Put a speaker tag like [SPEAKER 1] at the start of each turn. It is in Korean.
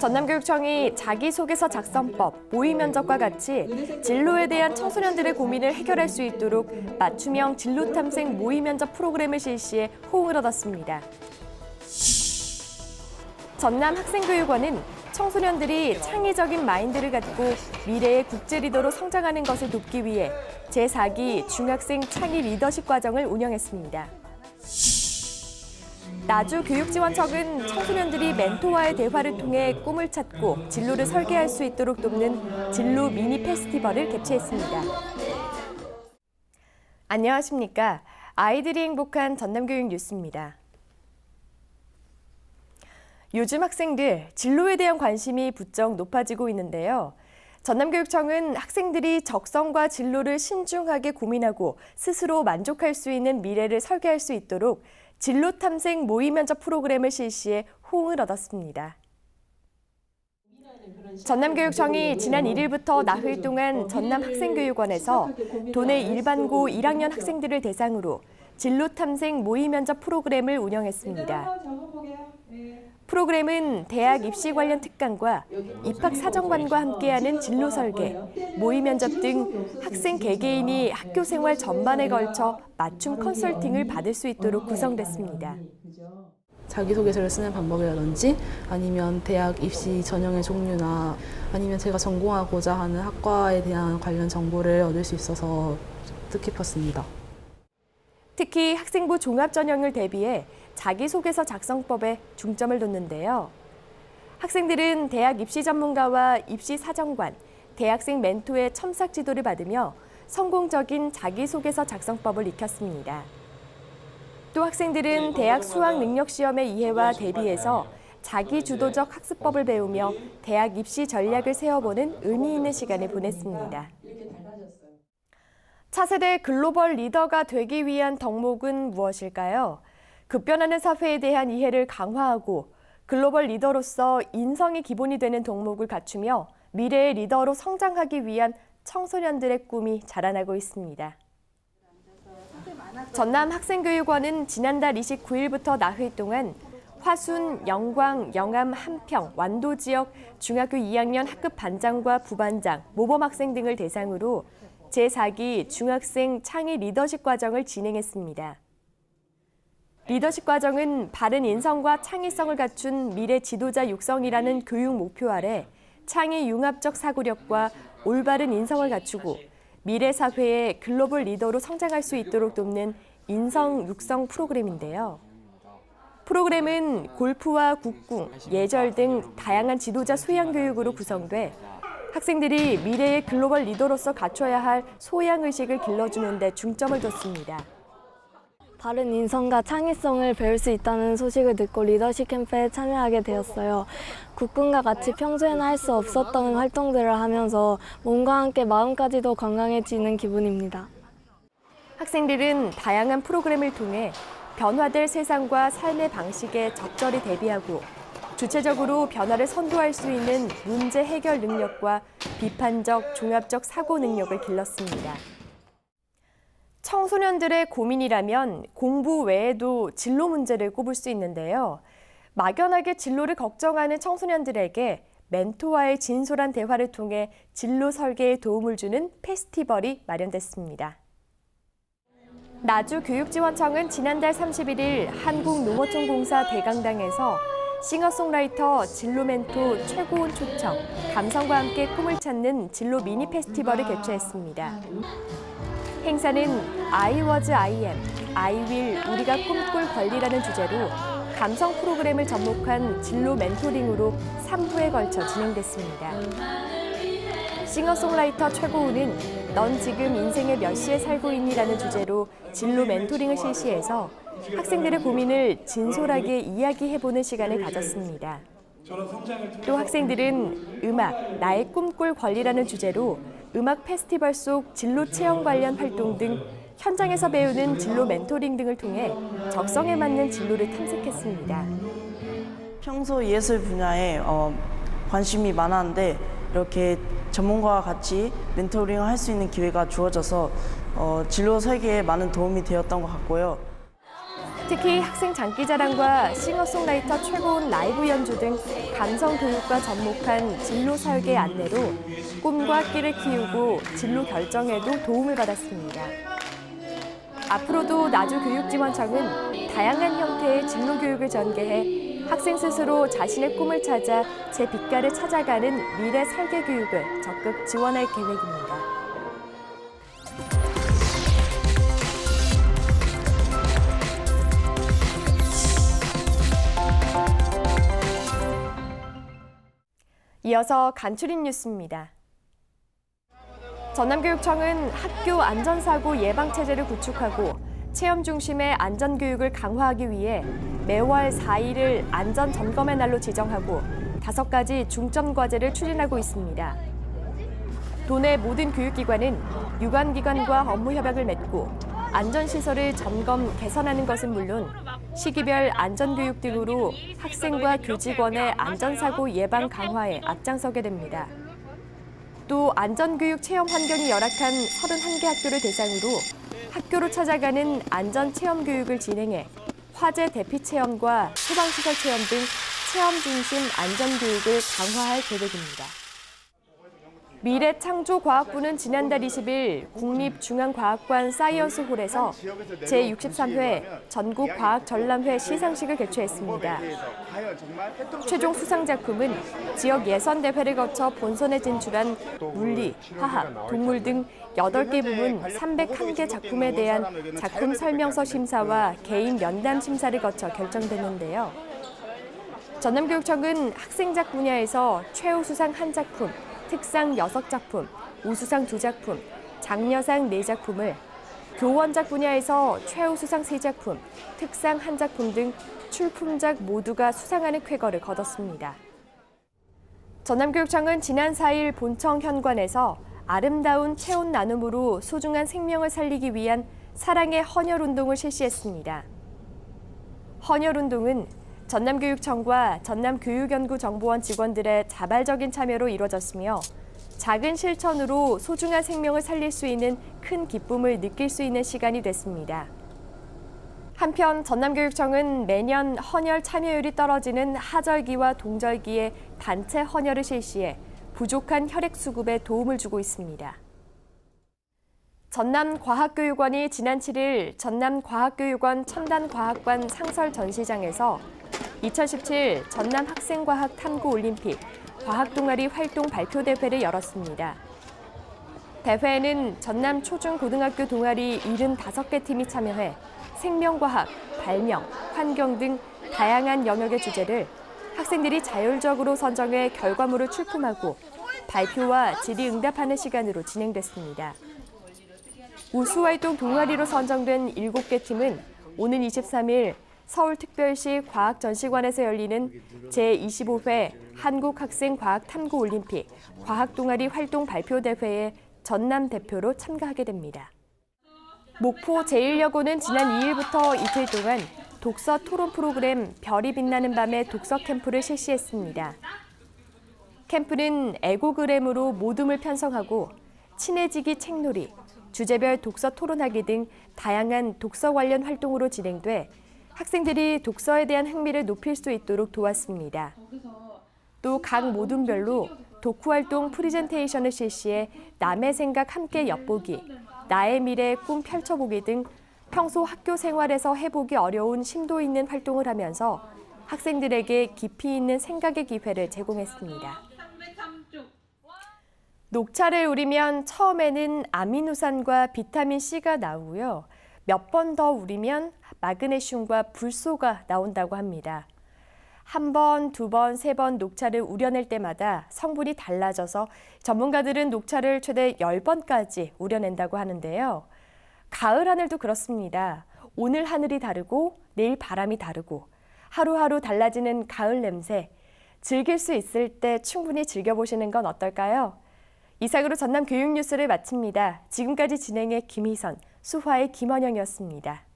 [SPEAKER 1] 전남교육청이 자기소개서 작성법, 모의 면접과 같이 진로에 대한 청소년들의 고민을 해결할 수 있도록 맞춤형 진로 탐색 모의 면접 프로그램을 실시해 호응을 얻었습니다. 전남 학생교육원은 청소년들이 창의적인 마인드를 갖고 미래의 국제 리더로 성장하는 것을 돕기 위해 제4기 중학생 창의 리더십 과정을 운영했습니다. 나주 교육지원청은 청소년들이 멘토와의 대화를 통해 꿈을 찾고 진로를 설계할 수 있도록 돕는 진로 미니 페스티벌을 개최했습니다. 안녕하십니까. 아이들이 행복한 전남교육 뉴스입니다. 요즘 학생들 진로에 대한 관심이 부쩍 높아지고 있는데요. 전남교육청은 학생들이 적성과 진로를 신중하게 고민하고 스스로 만족할 수 있는 미래를 설계할 수 있도록 진로 탐색 모의 면접 프로그램을 실시해 호응을 얻었습니다. 전남교육청이 지난 1일부터 나흘 동안 전남학생교육원에서 도내 일반고 1학년 학생들을 대상으로 진로 탐색 모의 면접 프로그램을 운영했습니다. 프로그램은 대학 입시 관련 특강과 입학 사정관과 함께하는 진로 설계, 모의 면접 등 학생 개개인이 학교 생활 전반에 걸쳐 맞춤 컨설팅을 받을 수 있도록 구성됐습니다.
[SPEAKER 2] 자기소개서를 쓰는 방법이라든지 아니면 대학 입시 전형의 종류나 아니면 제가 전공하고자 하는 학과에 대한 관련 정보를 얻을 수 있어서 뜻깊었습니다.
[SPEAKER 1] 특히 학생부 종합 전형을 대비해 자기소개서 작성법에 중점을 뒀는데요. 학생들은 대학 입시 전문가와 입시 사정관, 대학생 멘토의 첨삭 지도를 받으며 성공적인 자기소개서 작성법을 익혔습니다. 또 학생들은 대학 수학 능력 시험의 이해와 대비해서 자기 주도적 학습법을 배우며 대학 입시 전략을 세워보는 의미 있는 시간을 보냈습니다. 차세대 글로벌 리더가 되기 위한 덕목은 무엇일까요? 급변하는 사회에 대한 이해를 강화하고 글로벌 리더로서 인성이 기본이 되는 덕목을 갖추며 미래의 리더로 성장하기 위한 청소년들의 꿈이 자라나고 있습니다. 전남 학생교육원은 지난달 29일부터 나흘 동안 화순, 영광, 영암, 한평, 완도 지역 중학교 2학년 학급 반장과 부반장, 모범 학생 등을 대상으로 제4기 중학생 창의 리더십 과정을 진행했습니다. 리더십 과정은 바른 인성과 창의성을 갖춘 미래 지도자 육성이라는 교육 목표 아래 창의 융합적 사고력과 올바른 인성을 갖추고 미래 사회의 글로벌 리더로 성장할 수 있도록 돕는 인성 육성 프로그램인데요. 프로그램은 골프와 국궁, 예절 등 다양한 지도자 소양 교육으로 구성돼 학생들이 미래의 글로벌 리더로서 갖춰야 할 소양 의식을 길러주는 데 중점을 뒀습니다.
[SPEAKER 3] 바른 인성과 창의성을 배울 수 있다는 소식을 듣고 리더십 캠프에 참여하게 되었어요. 국군과 같이 평소에는 할 수 없었던 활동들을 하면서 몸과 함께 마음까지도 건강해지는 기분입니다.
[SPEAKER 1] 학생들은 다양한 프로그램을 통해 변화될 세상과 삶의 방식에 적절히 대비하고 주체적으로 변화를 선도할 수 있는 문제 해결 능력과 비판적, 종합적 사고 능력을 길렀습니다. 청소년들의 고민이라면 공부 외에도 진로 문제를 꼽을 수 있는데요. 막연하게 진로를 걱정하는 청소년들에게 멘토와의 진솔한 대화를 통해 진로 설계에 도움을 주는 페스티벌이 마련됐습니다. 나주 교육지원청은 지난달 31일 한국농어촌공사 대강당에서 싱어송라이터 진로 멘토 최고운 초청, 감성과 함께 꿈을 찾는 진로 미니 페스티벌을 개최했습니다. 행사는 I was I am, I will 우리가 꿈꿀 권리라는 주제로 감성 프로그램을 접목한 진로 멘토링으로 3부에 걸쳐 진행됐습니다. 싱어송라이터 최고우는 넌 지금 인생의 몇 시에 살고 있니 라는 주제로 진로 멘토링을 실시해서 학생들의 고민을 진솔하게 이야기해보는 시간을 가졌습니다. 또 학생들은 음악, 나의 꿈꿀 권리라는 주제로 음악 페스티벌 속 진로 체험 관련 활동 등 현장에서 배우는 진로 멘토링 등을 통해 적성에 맞는 진로를 탐색했습니다.
[SPEAKER 4] 평소 예술 분야에 어, 관심이 많았는데 이렇게 전문가와 같이 멘토링을 할 수 있는 기회가 주어져서 어, 진로 설계에 많은 도움이 되었던 것 같고요.
[SPEAKER 1] 특히 학생 장기자랑과 싱어송라이터 최고운 라이브 연주 등 감성 교육과 접목한 진로 설계 안내로 꿈과 학기를 키우고 진로 결정에도 도움을 받았습니다. 앞으로도 나주교육지원청은 다양한 형태의 진로 교육을 전개해 학생 스스로 자신의 꿈을 찾아 제 빛깔을 찾아가는 미래 설계 교육을 적극 지원할 계획입니다. 이어서 간추린 뉴스입니다. 전남교육청은 학교 안전사고 예방체제를 구축하고 체험 중심의 안전교육을 강화하기 위해 매월 4일을 안전점검의 날로 지정하고 다섯 가지 중점 과제를 추진하고 있습니다. 도내 모든 교육기관은 유관기관과 업무 협약을 맺고 안전시설을 점검, 개선하는 것은 물론 시기별 안전교육 등으로 학생과 교직원의 안전사고 예방 강화에 앞장서게 됩니다. 또 안전교육 체험 환경이 열악한 31개 학교를 대상으로 학교로 찾아가는 안전체험 교육을 진행해 화재 대피 체험과 소방시설 체험 등 체험 중심 안전교육을 강화할 계획입니다. 미래창조과학부는 지난달 20일 국립중앙과학관 사이언스 홀에서 제63회 전국과학전람회 시상식을 개최했습니다. 최종 수상 작품은 지역 예선 대회를 거쳐 본선에 진출한 물리, 화학, 동물 등 8개 부문 301개 작품에 대한 작품 설명서 심사와 개인 면담 심사를 거쳐 결정됐는데요. 전남교육청은 학생작 분야에서 최우수상 한 작품, 특상 6작품, 우수상 2작품, 장려상 4작품을 교원작 분야에서 최우수상 3작품, 특상 1작품 등 출품작 모두가 수상하는 쾌거를 거뒀습니다. 전남교육청은 지난 4일 본청 현관에서 아름다운 체온 나눔으로 소중한 생명을 살리기 위한 사랑의 헌혈 운동을 실시했습니다. 헌혈 운동은 전남교육청과 전남교육연구정보원 직원들의 자발적인 참여로 이루어졌으며 작은 실천으로 소중한 생명을 살릴 수 있는 큰 기쁨을 느낄 수 있는 시간이 됐습니다. 한편 전남교육청은 매년 헌혈 참여율이 떨어지는 하절기와 동절기에 단체 헌혈을 실시해 부족한 혈액 수급에 도움을 주고 있습니다. 전남과학교육원이 지난 7일 전남과학교육원 첨단과학관 상설 전시장에서 2017 전남 학생과학 탐구 올림픽 과학동아리 활동 발표 대회를 열었습니다. 대회에는 전남 초중고등학교 동아리 75개 팀이 참여해 생명과학, 발명, 환경 등 다양한 영역의 주제를 학생들이 자율적으로 선정해 결과물을 출품하고 발표와 질의응답하는 시간으로 진행됐습니다. 우수활동 동아리로 선정된 7개 팀은 오는 23일 서울특별시 과학전시관에서 열리는 제25회 한국학생과학탐구올림픽 과학동아리 활동 발표대회에 전남 대표로 참가하게 됩니다. 목포 제1여고는 지난 2일부터 이틀 동안 독서 토론 프로그램 별이 빛나는 밤의 독서 캠프를 실시했습니다. 캠프는 에고그램으로 모둠을 편성하고 친해지기 책놀이, 주제별 독서 토론하기 등 다양한 독서 관련 활동으로 진행돼 학생들이 독서에 대한 흥미를 높일 수 있도록 도왔습니다. 또 각 모둠별로 독후 활동 프리젠테이션을 실시해 남의 생각 함께 엿보기, 나의 미래 꿈 펼쳐보기 등 평소 학교 생활에서 해보기 어려운 심도 있는 활동을 하면서 학생들에게 깊이 있는 생각의 기회를 제공했습니다. 녹차를 우리면 처음에는 아미노산과 비타민 C가 나오고요. 몇 번 더 우리면 마그네슘과 불소가 나온다고 합니다. 한 번, 두 번, 세 번 녹차를 우려낼 때마다 성분이 달라져서 전문가들은 녹차를 최대 10번까지 우려낸다고 하는데요. 가을 하늘도 그렇습니다. 오늘 하늘이 다르고 내일 바람이 다르고 하루하루 달라지는 가을 냄새. 즐길 수 있을 때 충분히 즐겨보시는 건 어떨까요? 이상으로 전남 교육 뉴스를 마칩니다. 지금까지 진행의 김희선, 수화의 김원영이었습니다.